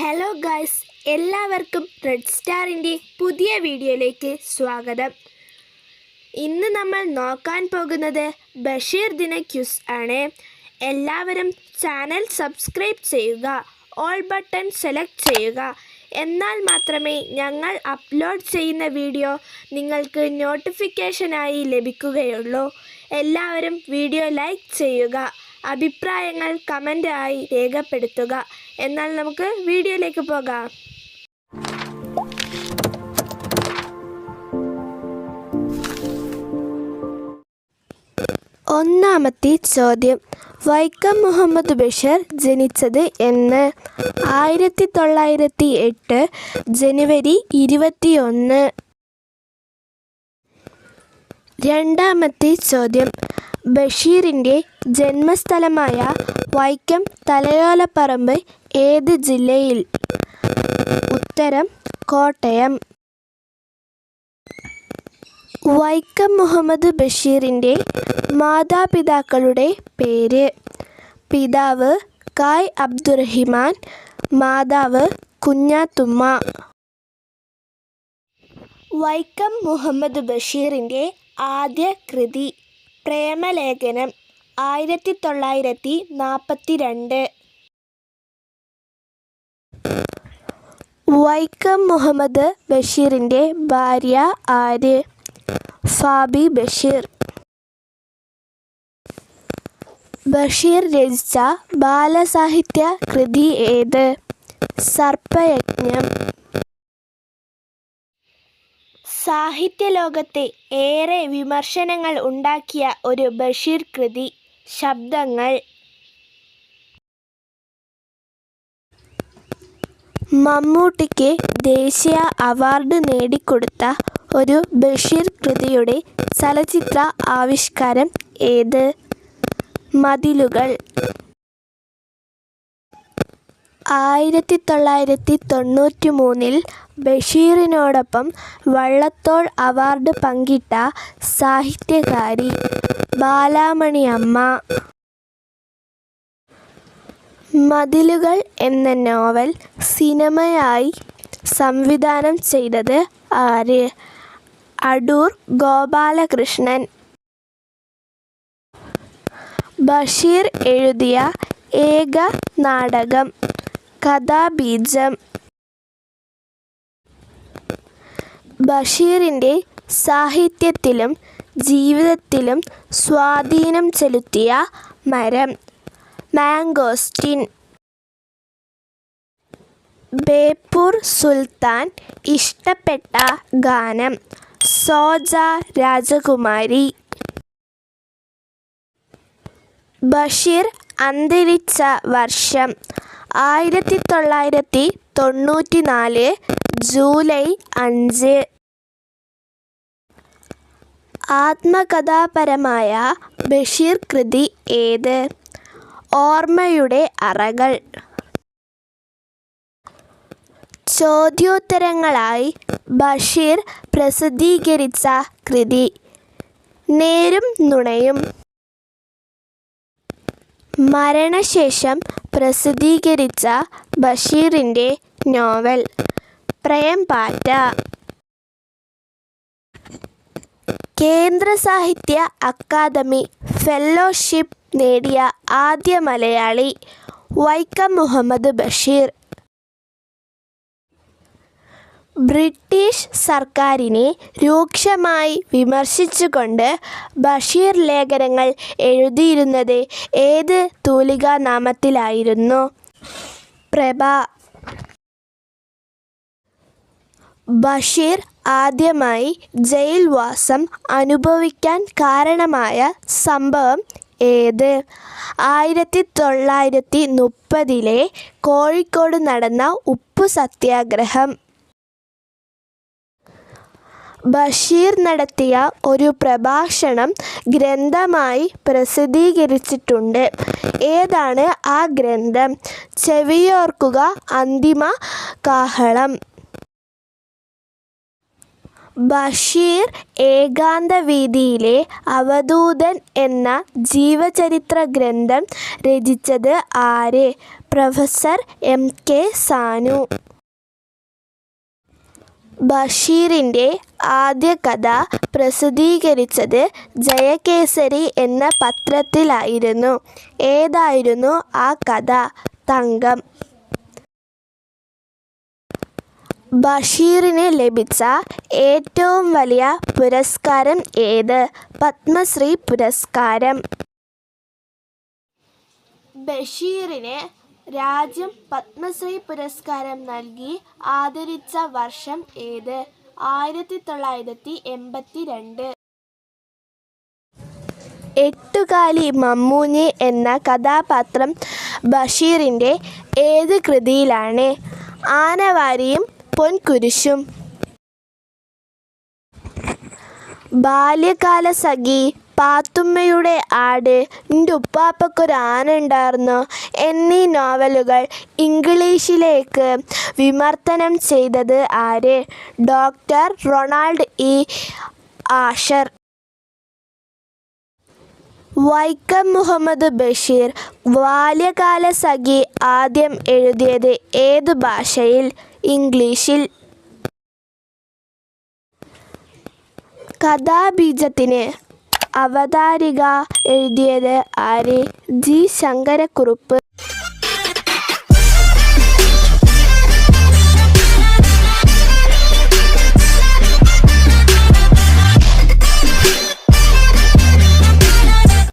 Hello guys എല്ലാവർക്കും red സ്റ്റാറിന്റെ പുതിയ വീഡിയോയിലേക്ക് സ്വാഗതം. ഇന്ന് നമ്മൾ നോക്കാൻ പോകുന്നത് ബഷീർ ദിന ക്യൂസ് ആണ്. എല്ലാവരും ചാനൽ സബ്സ്ക്രൈബ് ചെയ്യുക ഓൾ ബട്ടൺ സെലക്ട് ചെയ്യുക. എന്നാൽ മാത്രമേ ഞങ്ങൾ അപ്ലോഡ് ചെയ്യുന്ന വീഡിയോ നിങ്ങൾക്ക് നോട്ടിഫിക്കേഷനായി ലഭിക്കുകയുള്ളൂ. എല്ലാവരും വീഡിയോ ലൈക്ക് ചെയ്യുക അഭിപ്രായങ്ങൾ കമന്റായി രേഖപ്പെടുത്തുക. എന്നാൽ നമുക്ക് വീഡിയോയിലേക്ക് പോകാം. ഒന്നാമത്തെ ചോദ്യം. വൈക്കം മുഹമ്മദ് ബഷീർ ജനിച്ചത് എന്ന്. ആയിരത്തി തൊള്ളായിരത്തി എട്ട് ജനുവരി ഇരുപത്തിയൊന്ന്. രണ്ടാമത്തെ ചോദ്യം. ബഷീറിന്റെ ജന്മസ്ഥലമായ വൈക്കം തലയോലപ്പറമ്പ് ഏത് ജില്ലയിൽ? ഉത്തരം കോട്ടയം. വൈക്കം മുഹമ്മദ് ബഷീറിന്റെ മാതാപിതാക്കളുടെ പേര്. പിതാവ് കായ് അബ്ദുറഹിമാൻ മാതാവ് കുഞ്ഞാത്തുമ്മ. വൈക്കം മുഹമ്മദ് ബഷീറിന്റെ ആദ്യ കൃതി പ്രേമലേഖനം ആയിരത്തി തൊള്ളായിരത്തി നാൽപ്പത്തി രണ്ട് വൈക്കം മുഹമ്മദ് ബഷീറിന്റെ ഭാര്യ ആര്? ഫാബി ബഷീർ. ബഷീർ രചിച്ച ബാലസാഹിത്യ കൃതി ഏത്? സർപ്പയജ്ഞം. സാഹിത്യലോകത്തെ ഏറെ വിമർശനങ്ങൾ ഉണ്ടാക്കിയ ഒരു ബഷീർ കൃതി ശബ്ദങ്ങൾ. മമ്മൂട്ടിക്ക് ദേശീയ അവാർഡ് നേടിക്കൊടുത്ത ഒരു ബഷീർ കൃതിയുടെ ചലച്ചിത്ര ആവിഷ്കാരം ഏത്? മതിലുകൾ. ആയിരത്തി തൊള്ളായിരത്തി തൊണ്ണൂറ്റി മൂന്നിൽ ബഷീറിനോടൊപ്പം വള്ളത്തോൾ അവാർഡ് പങ്കിട്ട സാഹിത്യകാരി ബാലാമണി അമ്മ മതിലുകൾ എന്ന നോവൽ സിനിമയായി സംവിധാനം ചെയ്തത് ആര്? അടൂർ ഗോപാലകൃഷ്ണൻ. ബഷീർ എഴുതിയ ഏക നാടകം. കഥാബീജം. ബഷീറിന്റെ സാഹിത്യത്തിലും ജീവിതത്തിലും സ്വാധീനം ചെലുത്തിയ മരം മാംഗോസ്റ്റിൻ ബേപ്പൂർ സുൽത്താൻ ഇഷ്ടപ്പെട്ട ഗാനം സോജ രാജകുമാരി. ബഷീർ അന്തരിച്ച വർഷം ആയിരത്തി തൊള്ളായിരത്തി തൊണ്ണൂറ്റി നാല് ജൂലൈ അഞ്ച്. ആത്മകഥാപരമായ ബഷീർ കൃതി ഏത്? ഓർമ്മയുടെ അറകൾ. ചോദ്യോത്തരങ്ങളായി ബഷീർ പ്രസിദ്ധീകരിച്ച കൃതി. നേരും നുണയും. മരണശേഷം പ്രസിദ്ധീകരിച്ച ബഷീറിന്റെ നോവൽ പ്രയംപാറ്റ കേന്ദ്ര സാഹിത്യ അക്കാദമി ഫെല്ലോഷിപ്പ് നേടിയ ആദ്യ മലയാളി വൈക്കം മുഹമ്മദ് ബഷീർ. ബ്രിട്ടീഷ് സർക്കാരിനെ രൂക്ഷമായി വിമർശിച്ചുകൊണ്ട് ബഷീർ ലേഖനങ്ങൾ എഴുതിയിരുന്നത് ഏത് തൂലികാനാമത്തിലായിരുന്നു? പ്രഭ. ബഷീർ ആദ്യമായി ജയിൽവാസം അനുഭവിക്കാൻ കാരണമായ സംഭവം ഏത്? ആയിരത്തി തൊള്ളായിരത്തി മുപ്പതിലെ കോഴിക്കോട് നടന്ന ഉപ്പു സത്യാഗ്രഹം ബഷീർ നടത്തിയ ഒരു പ്രഭാഷണം ഗ്രന്ഥമായി പ്രസിദ്ധീകരിച്ചിട്ടുണ്ട്. ഏതാണ് ആ ഗ്രന്ഥം? ചെവിയോർക്കുക അന്തിമ കാഹളം. ബഷീർ ഏകാന്ത വീതിയിലെ അവധൂതൻ എന്ന ജീവചരിത്ര ഗ്രന്ഥം രചിച്ചത് ആര്? Professor M K Sanu. ബഷീറിന്റെ ആദ്യ കഥ പ്രസിദ്ധീകരിച്ചത് ജയകേസരി എന്ന പത്രത്തിലായിരുന്നു. ഏതായിരുന്നു ആ കഥ? തങ്കം. ബഷീറിന് ലഭിച്ച ഏറ്റവും വലിയ പുരസ്കാരം ഏത്? പത്മശ്രീ പുരസ്കാരം. ബഷീറിന് രാജ്യം പത്മശ്രീ പുരസ്കാരം നൽകി ആദരിച്ച വർഷം ഏത്? ആയിരത്തി തൊള്ളായിരത്തി എൺപത്തി രണ്ട് എട്ടുകാലി മമ്മൂഞ്ഞി എന്ന കഥാപാത്രം ബഷീറിന്റെ ഏത് കൃതിയിലാണ്? ആനവാരിയും പൊൻകുരിശും. ബാല്യകാലസഖി പാത്തുമ്മയുടെ ആട് എന്റെ ഉപ്പാപ്പക്കൊരു ആന ഉണ്ടായിരുന്നു എന്നീ നോവലുകൾ ഇംഗ്ലീഷിലേക്ക് വിമർത്തനം ചെയ്തത് ആര്? Doctor Ronald E. Asher. Vaikom Muhammad Basheer Balyakala Sakhi ആദ്യം എഴുതിയത് ഏത് ഭാഷയിൽ? ഇംഗ്ലീഷിൽ. കഥാബീജത്തിന് അവതാരിക എഴുതിയത് ആര്? ജി. ശങ്കരക്കുറുപ്പ്.